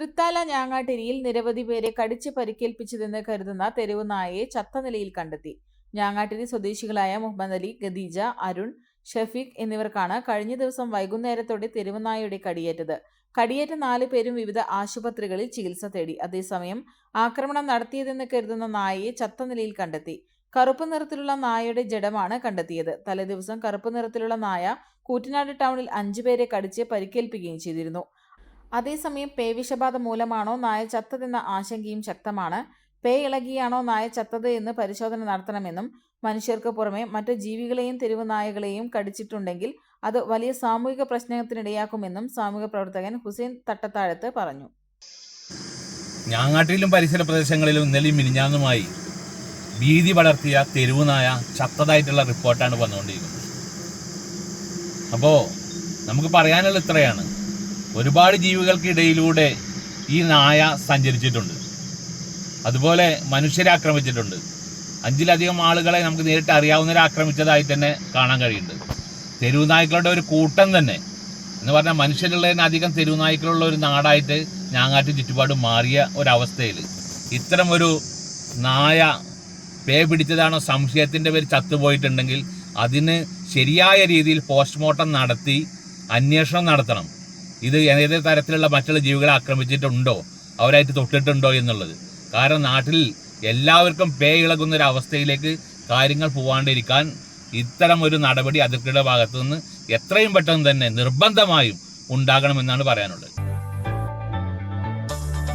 തൃത്താല ഞാങ്ങാട്ടിരിയിൽ നിരവധി പേരെ കടിച്ച് പരിക്കേൽപ്പിച്ചതെന്ന് കരുതുന്ന തെരുവ് നായയെ ചത്ത നിലയിൽ കണ്ടെത്തി. ഞാങ്ങാട്ടിരി സ്വദേശികളായ മുഹമ്മദ് അലി ഖദീജ അരുൺ ഷഫീഖ് എന്നിവർക്കാണ് കഴിഞ്ഞ ദിവസം വൈകുന്നേരത്തോടെ തെരുവുനായയുടെ കടിയേറ്റത്. കടിയേറ്റ നാല് പേരും വിവിധ ആശുപത്രികളിൽ ചികിത്സ തേടി. അതേസമയം ആക്രമണം നടത്തിയതെന്ന് കരുതുന്ന നായയെ ചത്ത നിലയിൽ കണ്ടെത്തി. കറുപ്പ് നിറത്തിലുള്ള നായയുടെ ജഡമാണ് കണ്ടെത്തിയത്. തലേദിവസം കറുപ്പ് നിറത്തിലുള്ള നായ കൂറ്റനാട് ടൗണിൽ അഞ്ചുപേരെ കടിച്ച് പരിക്കേൽപ്പിക്കുകയും ചെയ്തിരുന്നു. അതേസമയം പേ വിഷബാധ മൂലമാണോ നായ ചത്തതെന്ന ആശങ്കയും ശക്തമാണ്. പേ ഇളകിയാണോ നായ ചത്തത് എന്ന് പരിശോധന നടത്തണമെന്നും മനുഷ്യർക്ക് പുറമെ മറ്റു ജീവികളെയും തെരുവ് നായകളെയും കടിച്ചിട്ടുണ്ടെങ്കിൽ അത് വലിയ സാമൂഹിക പ്രശ്നത്തിനിടയാക്കുമെന്നും സാമൂഹിക പ്രവർത്തകൻ ഹുസൈൻ തട്ടത്താഴത്ത് പറഞ്ഞു. ഞാങ്ങാട്ടിലും പരിസര പ്രദേശങ്ങളിലും ഇന്നലെയും മിനിഞ്ഞാന്നുമായി ഭീതി പടർത്തിയ തെരുവുനായ ചത്തതായിട്ടുള്ള റിപ്പോർട്ടാണ് വന്നുകൊണ്ടിരിക്കുന്നത്. അപ്പോൾ നമുക്ക് പറയാനുള്ള ഇത്രയാണ്. ഒരുപാട് ജീവികൾക്കിടയിലൂടെ ഈ നായ സഞ്ചരിച്ചിട്ടുണ്ട്. അതുപോലെ മനുഷ്യരെ ആക്രമിച്ചിട്ടുണ്ട്. അഞ്ചിലധികം ആളുകളെ നമുക്ക് നേരിട്ട് അറിയാവുന്നവരെ ആക്രമിച്ചതായി തന്നെ കാണാൻ കഴിയുന്നുണ്ട്. തെരുവ് നായ്ക്കളുടെ ഒരു കൂട്ടം തന്നെ. എന്ന് പറഞ്ഞാൽ മനുഷ്യരുള്ളതിന് അധികം തെരുവ് നായ്ക്കളുള്ള ഒരു നാടായിട്ട് ഞാങ്ങാട്ട് ചുറ്റുപാട് മാറിയ ഒരവസ്ഥയിൽ. ഇത്തരം ഒരു നായ പേ പിടിച്ചതാണോ സംശയത്തിന്റെ പേര് ചത്തുപോയിട്ടുണ്ടെങ്കിൽ അതിന് ശരിയായ രീതിയിൽ പോസ്റ്റ്മോർട്ടം നടത്തി അന്വേഷണം നടത്തണം. ഇത് ഏത് തരത്തിലുള്ള മറ്റുള്ള ജീവികളെ ആക്രമിച്ചിട്ടുണ്ടോ? അവരായിട്ട് തൊട്ടിട്ടുണ്ടോ എന്നുള്ളത്. കാരണം നാട്ടിൽ എല്ലാവർക്കും പേ ഇളകുന്ന ഒരു അവസ്ഥയിലേക്ക് കാര്യങ്ങൾ പോവാണ്ടിരിക്കാൻ ഇത്തരം ഒരു നടപടി അതിർത്തിയുടെ ഭാഗത്തു നിന്ന് എത്രയും പെട്ടെന്ന് തന്നെ നിർബന്ധമായും ഉണ്ടാകണമെന്നാണ് പറയാനുള്ളത്.